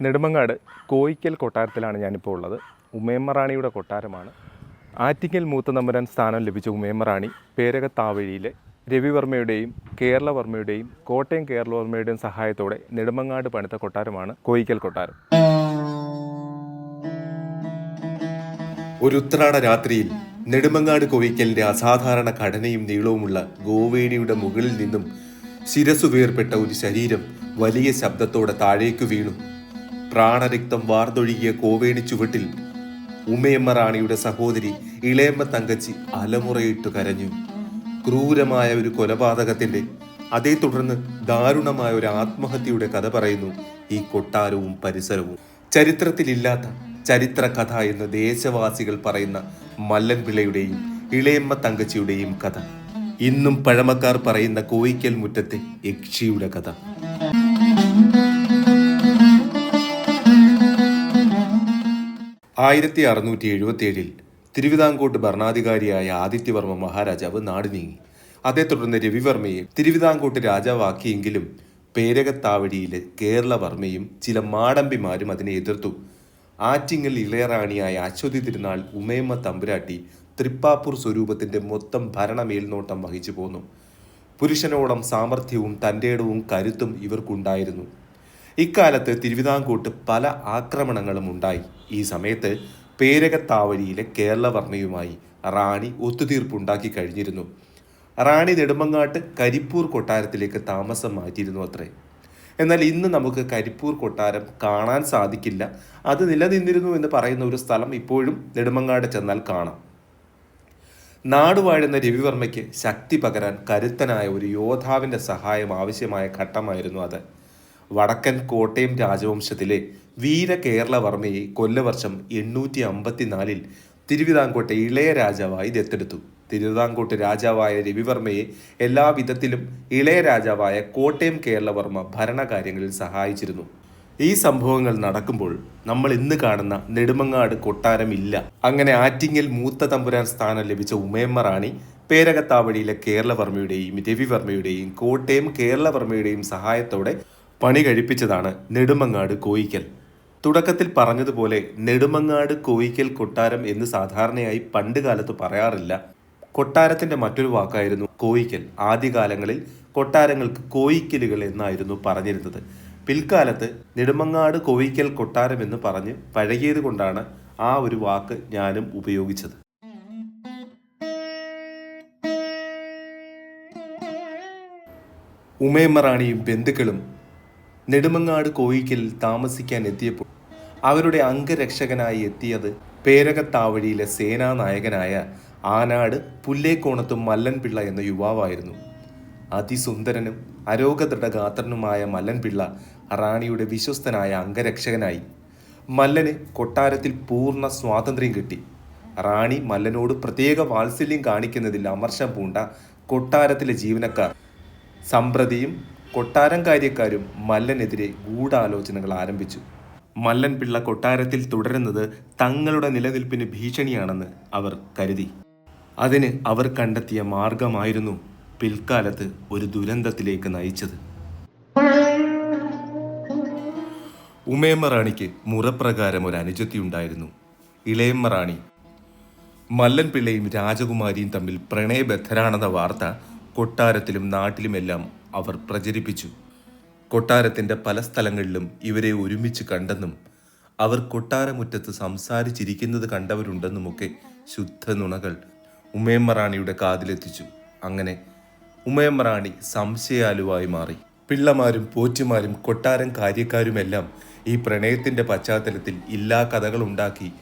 നെടുമങ്ങാട് കോയിക്കൽ കൊട്ടാരത്തിലാണ് ഞാനിപ്പോൾ ഉള്ളത്. ഉമയമ്മറാണിയുടെ കൊട്ടാരമാണ്. ആറ്റിങ്ങൽ മൂത്ത നമ്പുരാൻ സ്ഥാനം ലഭിച്ച ഉമയമ്മറാണി പേരകത്താവഴിയിലെ രവിവർമ്മയുടെയും കേരളവർമ്മയുടെയും കോട്ടയം കേരളവർമ്മയുടെയും സഹായത്തോടെ നെടുമങ്ങാട് പണിത കൊട്ടാരമാണ് കോയിക്കൽ കൊട്ടാരം. ഒരു ഉത്രാട രാത്രിയിൽ നെടുമങ്ങാട് കോയിക്കലിന്റെ അസാധാരണ ഘടനയും നീളവുമുള്ള ഗോവേണിയുടെ മുകളിൽ നിന്നും ശിരസു വേർപെട്ട ഒരു ശരീരം വലിയ ശബ്ദത്തോടെ താഴേക്കു വീണു. പ്രാണരക്തം വാർന്നൊഴുകിയ കോവേണി ചുവട്ടിൽ ഉമയമ്മ റാണിയുടെ സഹോദരി ഇളയമ്മ തങ്കച്ചി അലമുറയിട്ട് കരഞ്ഞു. ക്രൂരമായ ഒരു കൊലപാതകത്തിന്റെ അതേ തുടർന്ന് ദാരുണമായ ഒരു ആത്മഹത്യയുടെ കഥ പറയുന്നു ഈ കൊട്ടാരവും പരിസരവും. ചരിത്രത്തിലില്ലാത്ത ചരിത്ര കഥ എന്ന് ദേശവാസികൾ പറയുന്ന മല്ലൻപിള്ളയുടെയും ഇളയമ്മ തങ്കച്ചിയുടെയും കഥ. ഇന്നും പഴമക്കാർ പറയുന്ന കോയിക്കൽ മുറ്റത്തെ യക്ഷിയുടെ കഥ. ആയിരത്തി അറുന്നൂറ്റി എഴുപത്തി ഏഴിൽ തിരുവിതാംകൂട്ട് ഭരണാധികാരിയായ ആദിത്യവർമ്മ മഹാരാജാവ് നാട് നീങ്ങി. അതേ തുടർന്ന് രവിവർമ്മയെ തിരുവിതാംകോട്ട് രാജാവാക്കിയെങ്കിലും പേരകത്താവടിയിലെ കേരളവർമ്മയും ചില മാടമ്പിമാരും അതിനെ എതിർത്തു. ആറ്റിങ്ങൽ ഇളയറാണിയായ അശ്വതി തിരുനാൾ ഉമയമ്മ തമ്പുരാട്ടി തൃപ്പാപ്പൂർ സ്വരൂപത്തിന്റെ മൊത്തം ഭരണ മേൽനോട്ടം വഹിച്ചു പോന്നു പുരുഷനോളം സാമർഥ്യവും തന്റെടവും കരുത്തും ഇവർക്കുണ്ടായിരുന്നു. ഇക്കാലത്ത് തിരുവിതാംകൂട്ട് പല ആക്രമണങ്ങളും ഉണ്ടായി. ഈ സമയത്ത് പേരകത്താവലിയിലെ കേരളവർമ്മയുമായി റാണി ഒത്തുതീർപ്പുണ്ടാക്കി കഴിഞ്ഞിരുന്നു. റാണി നെടുമങ്ങാട്ട് കരിപ്പൂർ കൊട്ടാരത്തിലേക്ക് താമസം മാറ്റിയിരുന്നു അത്രേ. എന്നാൽ ഇന്ന് നമുക്ക് കരിപ്പൂർ കൊട്ടാരം കാണാൻ സാധിക്കില്ല. അത് നിലനിന്നിരുന്നു എന്ന് പറയുന്ന ഒരു സ്ഥലം ഇപ്പോഴും നെടുമങ്ങാട് ചെന്നാൽ കാണാം. നാടുവാഴുന്ന രവിവർമ്മയ്ക്ക് ശക്തി പകരാൻ കരുത്തനായ ഒരു യോദ്ധാവിന്റെ സഹായം ആവശ്യമായ ഘട്ടമായിരുന്നു അത്. വടക്കൻ കോട്ടയം രാജവംശത്തിലെ വീര കേരളവർമ്മയെ കൊല്ലവർഷം എണ്ണൂറ്റി അമ്പത്തിനാലിൽ തിരുവിതാംകോട്ടെ ഇളയ രാജാവായി ദത്തെടുത്തു. തിരുവിതാംകോട്ട് രാജാവായ രവിവർമ്മയെ എല്ലാ വിധത്തിലും ഇളയ രാജാവായ കോട്ടയം കേരളവർമ്മ ഭരണകാര്യങ്ങളിൽ സഹായിച്ചിരുന്നു. ഈ സംഭവങ്ങൾ നടക്കുമ്പോൾ നമ്മൾ ഇന്ന് കാണുന്ന നെടുമങ്ങാട് കൊട്ടാരമില്ല. അങ്ങനെ ആറ്റിങ്ങൽ മൂത്ത തമ്പുരാൻ സ്ഥാനം ലഭിച്ച ഉമയമ്മ റാണി പേരകത്താവടിയിലെ കേരളവർമ്മയുടെയും രവിവർമ്മയുടെയും കോട്ടയം കേരളവർമ്മയുടെയും സഹായത്തോടെ പണി കഴിപ്പിച്ചതാണ് നെടുമങ്ങാട് കോയിക്കൽ. തുടക്കത്തിൽ പറഞ്ഞതുപോലെ നെടുമങ്ങാട് കോയിക്കൽ കൊട്ടാരം എന്ന് സാധാരണയായി പണ്ട് കാലത്ത് പറയാറില്ല. കൊട്ടാരത്തിന്റെ മറ്റൊരു വാക്കായിരുന്നു കോയിക്കൽ. ആദ്യകാലങ്ങളിൽ കൊട്ടാരങ്ങൾക്ക് കോയിക്കലുകൾ എന്നായിരുന്നു പറഞ്ഞിരുന്നത്. പിൽക്കാലത്ത് നെടുമങ്ങാട് കോയിക്കൽ കൊട്ടാരം എന്ന് പറഞ്ഞ് പഴകിയത് കൊണ്ടാണ് ആ ഒരു വാക്ക് ഞാനും ഉപയോഗിച്ചത്. ഉമയമ്മറാണിയും ബന്ധുക്കളും നെടുമങ്ങാട് കോയിക്കിൽ താമസിക്കാൻ എത്തിയപ്പോൾ അവരുടെ അംഗരക്ഷകനായി എത്തിയത് പേരകത്താവഴിയിലെ സേനാനായകനായ ആനാട് പുല്ലേക്കോണത്തും മല്ലൻപിള്ള എന്ന യുവാവായിരുന്നു. അതിസുന്ദരനും അരോഗദൃഢഗാത്രനുമായ മല്ലൻപിള്ള റാണിയുടെ വിശ്വസ്തനായ അംഗരക്ഷകനായി. മല്ലന് കൊട്ടാരത്തിൽ പൂർണ സ്വാതന്ത്ര്യം കിട്ടി. റാണി മല്ലനോട് പ്രത്യേക വാത്സല്യം കാണിക്കുന്നതിൽ അമർഷം പൂണ്ട കൊട്ടാരത്തിലെ ജീവനക്കാർ സമ്പ്രതിയും കൊട്ടാരം കാര്യക്കാരും മല്ലനെതിരെ ഗൂഢാലോചനകൾ ആരംഭിച്ചു. മല്ലൻ പിള്ള കൊട്ടാരത്തിൽ തുടരുന്നത് തങ്ങളുടെ നിലനിൽപ്പിന് ഭീഷണിയാണെന്ന് അവർ കരുതി. അതിന് അവർ കണ്ടെത്തിയ മാർഗമായിരുന്നു പിൽക്കാലത്ത് ഒരു ദുരന്തത്തിലേക്ക് നയിച്ചത്. ഉമേമ്മ റാണിക്ക് മുറപ്രകാരം ഒരു അനുജത്തി ഉണ്ടായിരുന്നു. ഇളയമ്മ റാണി മല്ലൻ പിള്ളയും രാജകുമാരിയും തമ്മിൽ പ്രണയബദ്ധരാണെന്ന വാർത്ത കൊട്ടാരത്തിലും നാട്ടിലുമെല്ലാം അവർ പ്രചരിപ്പിച്ചു. കൊട്ടാരത്തിന്റെ പല സ്ഥലങ്ങളിലും ഇവരെ ഒരുമിച്ച് കണ്ടെന്നും അവർ കൊട്ടാരമുറ്റത്ത് സംസാരിച്ചിരിക്കുന്നത് കണ്ടവരുണ്ടെന്നുമൊക്കെ ശുദ്ധ നുണകൾ ഉമയമ്മ റാണിയുടെ കാതിലെത്തിച്ചു. അങ്ങനെ ഉമയമ്മ റാണി സംശയാലുവായി മാറി. പിള്ളമാരും പോറ്റുമാരും കൊട്ടാരം കാര്യക്കാരുമെല്ലാം ഈ പ്രണയത്തിന്റെ പശ്ചാത്തലത്തിൽ ഇല്ലാ കഥകളുണ്ടാക്കി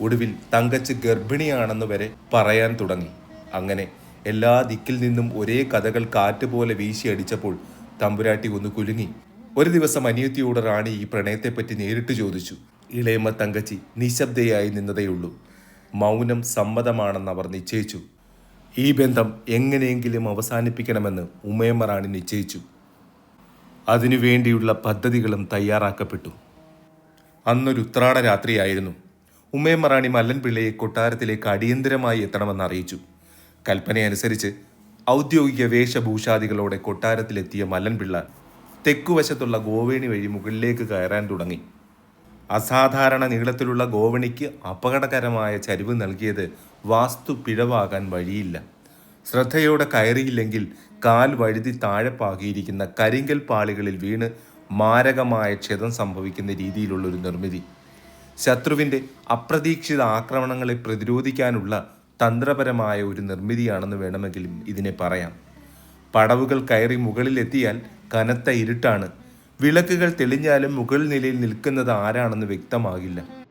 ഒടുവിൽ തങ്കച്ച് ഗർഭിണിയാണെന്ന് വരെ പറയാൻ തുടങ്ങി. അങ്ങനെ എല്ലാ ദിക്കിൽ നിന്നും ഒരേ കഥകൾ കാറ്റ് പോലെ വീശി അടിച്ചപ്പോൾ തമ്പുരാട്ടി ഒന്ന് കുലുങ്ങി. ഒരു ദിവസം അനിയത്തിയോട് റാണി ഈ പ്രണയത്തെപ്പറ്റി നേരിട്ട് ചോദിച്ചു. ഇളയമ്മ തങ്കച്ചി നിശബ്ദയായി നിന്നതേയുള്ളൂ. മൗനം സമ്മതമാണെന്ന് അവർ നിശ്ചയിച്ചു. ഈ ബന്ധം എങ്ങനെയെങ്കിലും അവസാനിപ്പിക്കണമെന്ന് ഉമയമ്മ റാണി നിശ്ചയിച്ചു. അതിനുവേണ്ടിയുള്ള പദ്ധതികളും തയ്യാറാക്കപ്പെട്ടു. അന്നൊരു ഉത്രാട രാത്രിയായിരുന്നു ഉമയമ്മ റാണി മല്ലൻപിള്ളയെ കൊട്ടാരത്തിലേക്ക് അടിയന്തരമായി എത്തണമെന്ന് അറിയിച്ചു. കൽപ്പനയനുസരിച്ച് ഔദ്യോഗിക വേഷഭൂഷാദികളോടെ കൊട്ടാരത്തിലെത്തിയ മല്ലൻപിള്ള തെക്കുവശത്തുള്ള ഗോവേണി വഴി മുകളിലേക്ക് കയറാൻ തുടങ്ങി. അസാധാരണ നീളത്തിലുള്ള ഗോവണിക്ക് അപകടകരമായ ചരിവ് നൽകിയത് വാസ്തു പിഴവാകാൻ വഴിയില്ല. ശ്രദ്ധയോടെ കയറിയില്ലെങ്കിൽ കാൽ വഴുതി താഴെ പാകിയിരിക്കുന്ന കരിങ്കൽ പാളികളിൽ വീണ് മാരകമായ ക്ഷതം സംഭവിക്കുന്ന രീതിയിലുള്ളൊരു നിർമ്മിതി. ശത്രുവിന്റെ അപ്രതീക്ഷിത ആക്രമണങ്ങളെ പ്രതിരോധിക്കാനുള്ള തന്ത്രപരമായ ഒരു നിർമ്മിതിയാണെന്ന് വേണമെങ്കിലും ഇതിനെ പറയാം. പടവുകൾ കയറി മുകളിലെത്തിയാൽ കനത്ത ഇരുട്ടാണ്. വിളക്കുകൾ തെളിഞ്ഞാലും മുകൾ നിലയിൽ നിൽക്കുന്നത് ആരാണെന്ന് വ്യക്തമാകില്ല.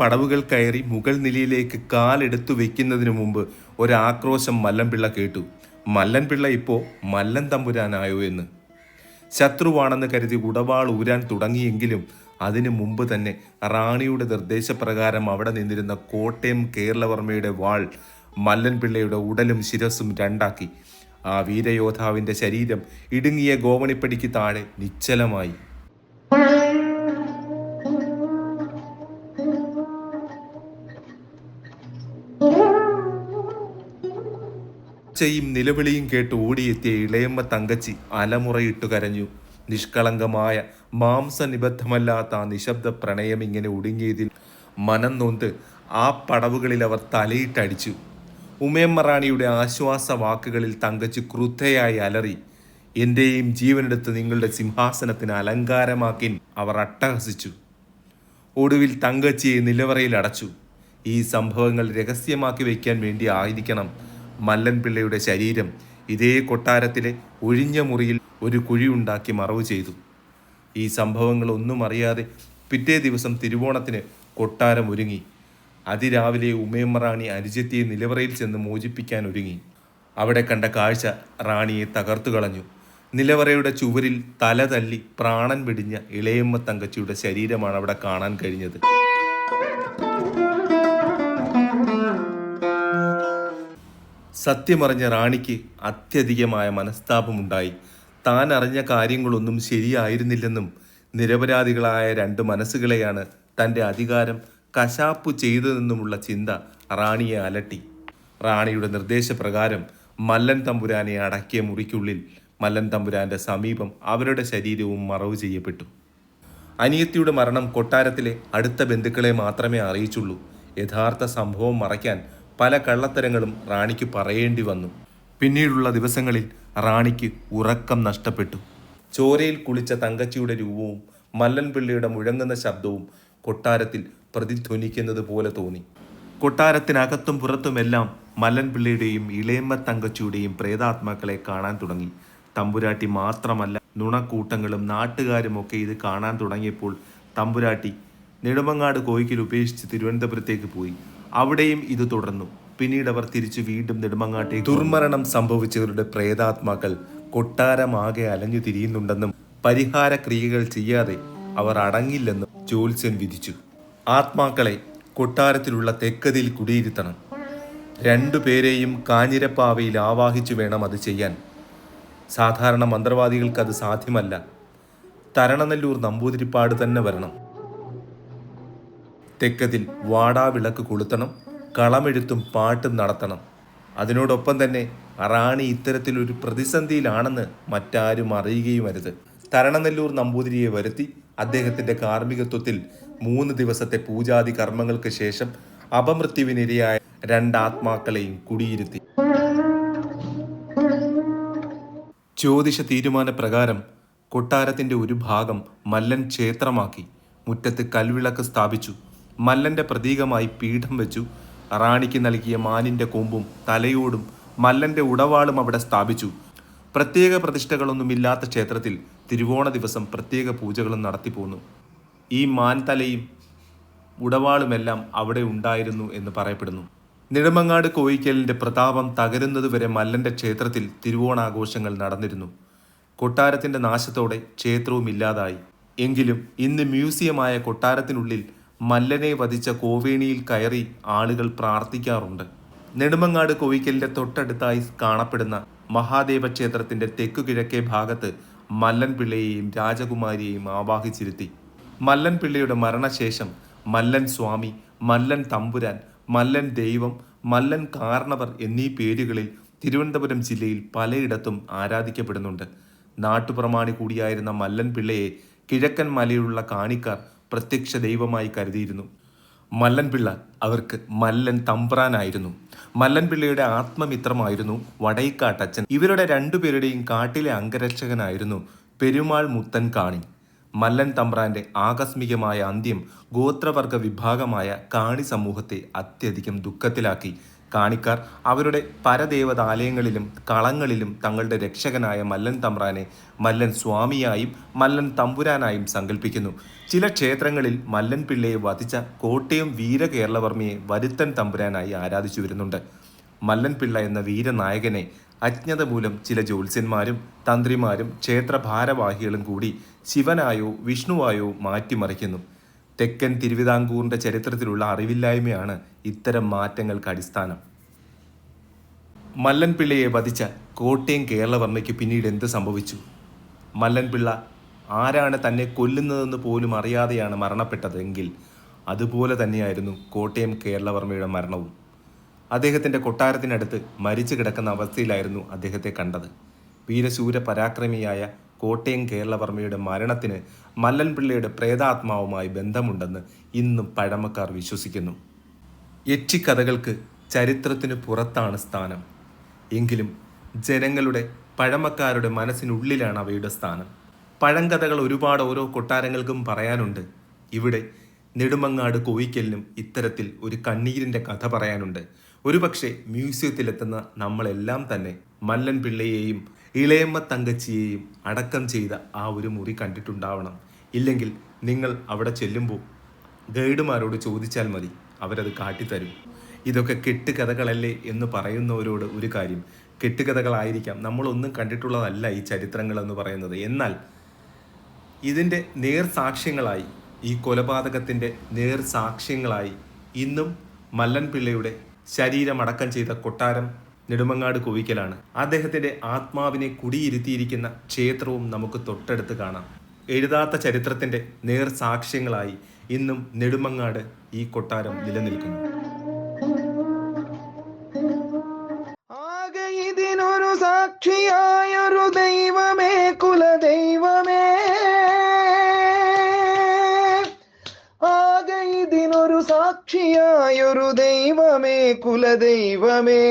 പടവുകൾ കയറി മുകൾ നിലയിലേക്ക് കാലെടുത്തു വെക്കുന്നതിനു മുമ്പ് ഒരാക്രോശം മല്ലൻപിള്ള കേട്ടു. മല്ലൻപിള്ള ഇപ്പോ മല്ലൻ തമ്പുരാനായോ എന്ന്. ശത്രുവാണെന്ന് കരുതി ഉടവാൾ ഊരാൻ തുടങ്ങിയെങ്കിലും അതിനു മുമ്പ് തന്നെ റാണിയുടെ നിർദ്ദേശപ്രകാരം അവിടെ നിന്നിരുന്ന കോട്ടയം കേരളവർമ്മയുടെ വാൾ മല്ലൻപിള്ളയുടെ ഉടലും ശിരസും രണ്ടാക്കി. ആ വീരയോദ്ധാവിന്റെ ശരീരം ഇടുങ്ങിയ ഗോവണിപ്പടിക്ക് താഴെ നിശ്ചലമായി. ഒച്ചയും നിലവിളിയും കേട്ട് ഓടിയെത്തിയ ഇളയമ്മ തങ്കച്ചി അലമുറയിട്ടു കരഞ്ഞു. നിഷ്കളങ്കമായ മാംസനിബദ്ധമല്ലാത്ത ആ നിശബ്ദ പ്രണയം ഇങ്ങനെ ഒടുങ്ങിയതിൽ മനം നൊന്ത് ആ പടവുകളിൽ അവർ തലയിട്ടടിച്ചു. ഉമയമ്മ മറാണിയുടെ ആശ്വാസ വാക്കുകളിൽ തങ്കച്ച് ക്രുദ്ധയായി അലറി എന്റെയും ജീവനെടുത്ത് നിങ്ങളുടെ സിംഹാസനത്തിന് അലങ്കാരമാക്കി അവർ അട്ടഹസിച്ചു. ഒടുവിൽ തങ്കച്ചിയെ നിലവറയിൽ അടച്ചു. ഈ സംഭവങ്ങൾ രഹസ്യമാക്കി വയ്ക്കാൻ വേണ്ടി ആയിരിക്കണം മല്ലൻപിള്ളയുടെ ശരീരം. ഇതേ കൊട്ടാരത്തിലെ ഒഴിഞ്ഞ മുറിയിൽ ഒരു കുഴിയുണ്ടാക്കി മറവ് ചെയ്തു. ഈ സംഭവങ്ങൾ ഒന്നും അറിയാതെ പിറ്റേ ദിവസം തിരുവോണത്തിന് കൊട്ടാരം ഒരുങ്ങി. അതിരാവിലെ ഉമയമ്മ റാണി അനുജത്തിയെ നിലവറയിൽ ചെന്ന് മോചിപ്പിക്കാൻ ഒരുങ്ങി. അവിടെ കണ്ട കാഴ്ച റാണിയെ തകർത്തു കളഞ്ഞു. നിലവറയുടെ ചുവരിൽ തല തല്ലി പ്രാണൻ വെടിഞ്ഞ ഇളയമ്മ തങ്കച്ചിയുടെ ശരീരമാണ് അവിടെ കാണാൻ കഴിഞ്ഞത്. സത്യമറിഞ്ഞ റാണിക്ക് അത്യധികമായ മനസ്താപമുണ്ടായി. താൻ അറിഞ്ഞ കാര്യങ്ങളൊന്നും ശരിയായിരുന്നില്ലെന്നും നിരപരാധികളായ രണ്ട് മനസ്സുകളെയാണ് തന്റെ അധികാരം കശാപ്പു ചെയ്തതെന്നുമുള്ള ചിന്ത റാണിയെ അലട്ടി. റാണിയുടെ നിർദ്ദേശപ്രകാരം മല്ലൻ തമ്പുരാനെ അടക്കിയ മുറിക്കുള്ളിൽ മല്ലൻ തമ്പുരാന്റെ സമീപം അവരുടെ ശരീരവും മറവ് ചെയ്യപ്പെട്ടു. അനിയത്തിയുടെ മരണം കൊട്ടാരത്തിലെ അടുത്ത ബന്ധുക്കളെ മാത്രമേ അറിയിച്ചുള്ളൂ. യഥാർത്ഥ സംഭവം മറയ്ക്കാൻ പല കള്ളത്തരങ്ങളും റാണിക്ക് പറയേണ്ടി വന്നു. പിന്നീടുള്ള ദിവസങ്ങളിൽ റാണിക്ക് ഉറക്കം നഷ്ടപ്പെട്ടു. ചോരയിൽ കുളിച്ച തങ്കച്ചിയുടെ രൂപവും മല്ലൻപിള്ളിയുടെ മുഴങ്ങുന്ന ശബ്ദവും കൊട്ടാരത്തിൽ പ്രതിധ്വനിക്കുന്നത് പോലെ തോന്നി. കൊട്ടാരത്തിനകത്തും പുറത്തുമെല്ലാം മല്ലൻപിള്ളിയുടെയും ഇളയമ്മ തങ്കച്ചിയുടെയും പ്രേതാത്മാക്കളെ കാണാൻ തുടങ്ങി. തമ്പുരാട്ടി മാത്രമല്ല നുണക്കൂട്ടങ്ങളും നാട്ടുകാരുമൊക്കെ ഇത് കാണാൻ തുടങ്ങിയപ്പോൾ തമ്പുരാട്ടി നെടുമങ്ങാട് കോയിക്കൽ ഉപേക്ഷിച്ച് തിരുവനന്തപുരത്തേക്ക് പോയി. അവിടെയും ഇത് തുടർന്നു. പിന്നീട് അവർ തിരിച്ചു വീണ്ടും നെടുമങ്ങാട്ടെ ദുർമരണം സംഭവിച്ചവരുടെ പ്രേതാത്മാക്കൾ കൊട്ടാരമാകെ അലഞ്ഞു തിരിയുന്നുണ്ടെന്നും പരിഹാര ക്രിയകൾ ചെയ്യാതെ അവർ അടങ്ങില്ലെന്നും ജ്യോത്സ്യൻ വിധിച്ചു. ആത്മാക്കളെ കൊട്ടാരത്തിലുള്ള തെക്കതിൽ കുടിയിരുത്തണം. രണ്ടു പേരെയും കാഞ്ഞിരപ്പാവയിൽ ആവാഹിച്ചു വേണം അത് ചെയ്യാൻ. സാധാരണ മന്ത്രവാദികൾക്ക് അത് സാധ്യമല്ല. തരണനെല്ലൂർ നമ്പൂതിരിപ്പാട് തന്നെ വരണം. തെക്കതിൽ വാടാവിളക്ക് കൊളുത്തണം. കളമെഴുത്തും പാട്ടും നടത്തണം. അതിനോടൊപ്പം തന്നെ റാണി ഇത്തരത്തിലൊരു പ്രതിസന്ധിയിലാണെന്ന് മറ്റാരും അറിയുകയും അരുത്. തരണനെല്ലൂർ നമ്പൂതിരിയെ വരുത്തി അദ്ദേഹത്തിന്റെ കാർമ്മികത്വത്തിൽ മൂന്ന് ദിവസത്തെ പൂജാതി കർമ്മങ്ങൾക്ക് ശേഷം അപമൃത്യുവിനിരയായ രണ്ടാത്മാക്കളെയും കുടിയിരുത്തി. ജ്യോതിഷ തീരുമാനപ്രകാരം കൊട്ടാരത്തിന്റെ ഒരു ഭാഗം മല്ലൻ ക്ഷേത്രമാക്കി. മുറ്റത്ത് കൽവിളക്ക് സ്ഥാപിച്ചു. മല്ലന്റെ പ്രതീകമായി പീഠം വെച്ചു. റാണിക്ക് നൽകിയ മാനിന്റെ കൊമ്പും തലയോടും മല്ലന്റെ ഉടവാളും അവിടെ സ്ഥാപിച്ചു. പ്രത്യേക പ്രതിഷ്ഠകളൊന്നുമില്ലാത്ത ക്ഷേത്രത്തിൽ തിരുവോണ ദിവസം പ്രത്യേക പൂജകളും നടത്തിപ്പോന്നു ഈ മാൻ തലയും ഉടവാളുമെല്ലാം അവിടെ ഉണ്ടായിരുന്നു എന്ന് പറയപ്പെടുന്നു. നെടുമങ്ങാട് കോയിക്കലിന്റെ പ്രതാപം തകരുന്നതുവരെ മല്ലന്റെ ക്ഷേത്രത്തിൽ തിരുവോണാഘോഷങ്ങൾ നടന്നിരുന്നു. കൊട്ടാരത്തിന്റെ നാശത്തോടെ ക്ഷേത്രവും ഇല്ലാതായി. എങ്കിലും ഇന്ന് മ്യൂസിയമായ കൊട്ടാരത്തിനുള്ളിൽ മല്ലനെ വധിച്ച കോവേണിയിൽ കയറി ആളുകൾ പ്രാർത്ഥിക്കാറുണ്ട്. നെടുമങ്ങാട് കോവിക്കലിന്റെ തൊട്ടടുത്തായി കാണപ്പെടുന്ന മഹാദേവ തെക്കു കിഴക്കേ ഭാഗത്ത് മല്ലൻ പിള്ളയെയും രാജകുമാരിയെയും ആവാഹിച്ചിരുത്തി. മല്ലൻ പിള്ളയുടെ മരണശേഷം മല്ലൻ സ്വാമി മല്ലൻ തമ്പുരാൻ മല്ലൻ ദൈവം മല്ലൻ കാരണവർ എന്നീ പേരുകളിൽ തിരുവനന്തപുരം ജില്ലയിൽ പലയിടത്തും ആരാധിക്കപ്പെടുന്നുണ്ട്. നാട്ടുപ്രമാണി കൂടിയായിരുന്ന മല്ലൻ പിള്ളയെ കിഴക്കൻ മലയിലുള്ള കാണിക്കാർ പ്രത്യക്ഷ ദൈവമായി കരുതിയിരുന്നു. മല്ലൻപിള്ള അവർക്ക് മല്ലൻ തമ്പ്രാനായിരുന്നു. മല്ലൻപിള്ളയുടെ ആത്മമിത്രമായിരുന്നു വടൈക്കാട്ടച്ചൻ ഇവരുടെ രണ്ടുപേരുടെയും കാട്ടിലെ അംഗരക്ഷകനായിരുന്നു പെരുമാൾ മുത്തൻ കാണി മല്ലൻ തമ്പ്രാന്റെ ആകസ്മികമായ അന്ത്യം ഗോത്രവർഗ വിഭാഗമായ കാണി സമൂഹത്തെ അത്യധികം ദുഃഖത്തിലാക്കി. കാണിക്കാർ അവരുടെ പരദേവതാലയങ്ങളിലും കളങ്ങളിലും തങ്ങളുടെ രക്ഷകനായ മല്ലൻ തമ്പ്രാനെ മല്ലൻ സ്വാമിയായും മല്ലൻ തമ്പുരാനായും സങ്കല്പിക്കുന്നു ചില ക്ഷേത്രങ്ങളിൽ മല്ലൻ പിള്ളയെ വധിച്ച കോട്ടയം വീരകേരളവർമ്മയെ വരുത്തൻ തമ്പുരാനായി ആരാധിച്ചു വരുന്നുണ്ട്. മല്ലൻ പിള്ള എന്ന വീരനായകനെ അജ്ഞത മൂലം ചില ജ്യോത്സ്യന്മാരും തന്ത്രിമാരും ക്ഷേത്ര ഭാരവാഹികളും കൂടി ശിവനായോ വിഷ്ണുവായോ മാറ്റിമറിക്കുന്നു. തെക്കൻ തിരുവിതാംകൂറിന്റെ ചരിത്രത്തിലുള്ള അറിവില്ലായ്മയാണ് ഇത്തരം മാറ്റങ്ങൾക്ക് അടിസ്ഥാനം. മല്ലൻപിള്ളയെ വധിച്ച കോട്ടയം കേരളവർമ്മയ്ക്ക് പിന്നീട് എന്ത് സംഭവിച്ചു? മല്ലൻപിള്ള ആരാണ് തന്നെ കൊല്ലുന്നതെന്ന് പോലും അറിയാതെയാണ് മരണപ്പെട്ടതെങ്കിൽ അതുപോലെ തന്നെയായിരുന്നു കോട്ടയം കേരളവർമ്മയുടെ മരണവും. അദ്ദേഹത്തിന്റെ കൊട്ടാരത്തിനടുത്ത് മരിച്ചു കിടക്കുന്ന അവസ്ഥയിലായിരുന്നു അദ്ദേഹത്തെ കണ്ടത്. വീരശൂര പരാക്രമിയായ കോട്ടയം കേരളവർമ്മയുടെ മരണത്തിന് മല്ലൻപിള്ളയുടെ പ്രേതാത്മാവുമായി ബന്ധമുണ്ടെന്ന് ഇന്നും പഴമക്കാർ വിശ്വസിക്കുന്നു. യക്ഷിക്കഥകൾക്ക് ചരിത്രത്തിന് പുറത്താണ് സ്ഥാനം. എങ്കിലും ജനങ്ങളുടെ പഴമക്കാരുടെ മനസ്സിനുള്ളിലാണ് അവയുടെ സ്ഥാനം. പഴങ്കഥകൾ ഒരുപാട് ഓരോ കൊട്ടാരങ്ങൾക്കും പറയാനുണ്ട്. ഇവിടെ നെടുമങ്ങാട് കോയിക്കലിനും ഇത്തരത്തിൽ ഒരു കണ്ണീരിന്റെ കഥ പറയാനുണ്ട്. ഒരുപക്ഷെ മ്യൂസിയത്തിലെത്തുന്ന നമ്മളെല്ലാം തന്നെ മല്ലൻ പിള്ളയെയും ഇളയമ്മ തങ്കച്ചിയെയും അടക്കം ചെയ്ത ആ ഒരു മുറി കണ്ടിട്ടുണ്ടാവണം. ഇല്ലെങ്കിൽ നിങ്ങൾ അവിടെ ചെല്ലുമ്പോൾ ഗൈഡുമാരോട് ചോദിച്ചാൽ മതി അവരത് കാട്ടിത്തരും. ഇതൊക്കെ കെട്ടുകഥകളല്ലേ എന്ന് പറയുന്നവരോട് ഒരു കാര്യം. കെട്ടുകഥകളായിരിക്കാം. നമ്മളൊന്നും കണ്ടിട്ടുള്ളതല്ല ഈ ചരിത്രങ്ങൾ എന്ന് പറയുന്നത്. എന്നാൽ ഇതിന്റെ നേർസാക്ഷ്യങ്ങളായി ഈ കൊലപാതകത്തിന്റെ നേർസാക്ഷ്യങ്ങളായി ഇന്നും മല്ലൻപിള്ളയുടെ ശരീരമടക്കം ചെയ്ത കൊട്ടാരം നെടുമങ്ങാട് കോവിക്കലാണ്. അദ്ദേഹത്തിന്റെ ആത്മാവിനെ കുടിയിരുത്തിയിരിക്കുന്ന ക്ഷേത്രവും നമുക്ക് തൊട്ടടുത്ത് കാണാം. എഴുതാത്ത ചരിത്രത്തിന്റെ നേർസാക്ഷ്യങ്ങളായി ഇന്നും നെടുമങ്ങാട് ഈ കൊട്ടാരം നിലനിൽക്കുന്നു. ആകെ ഇതിനൊരു സാക്ഷിയായൊരു ദൈവമേ കുലദൈവമേ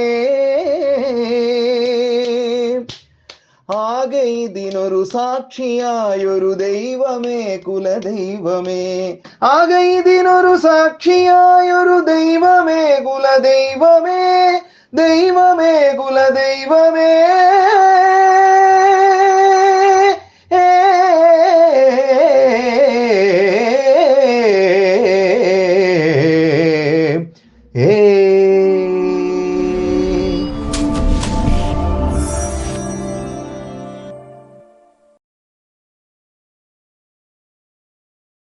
ആകെ ഇതിനൊരു സാക്ഷിയായൊരു ദൈവമേ കുലദൈവമേ ആകെ ഇതിനൊരു സാക്ഷിയായൊരു ദൈവമേ കുലദൈവമേ ദൈവമേ കുലദൈവമേ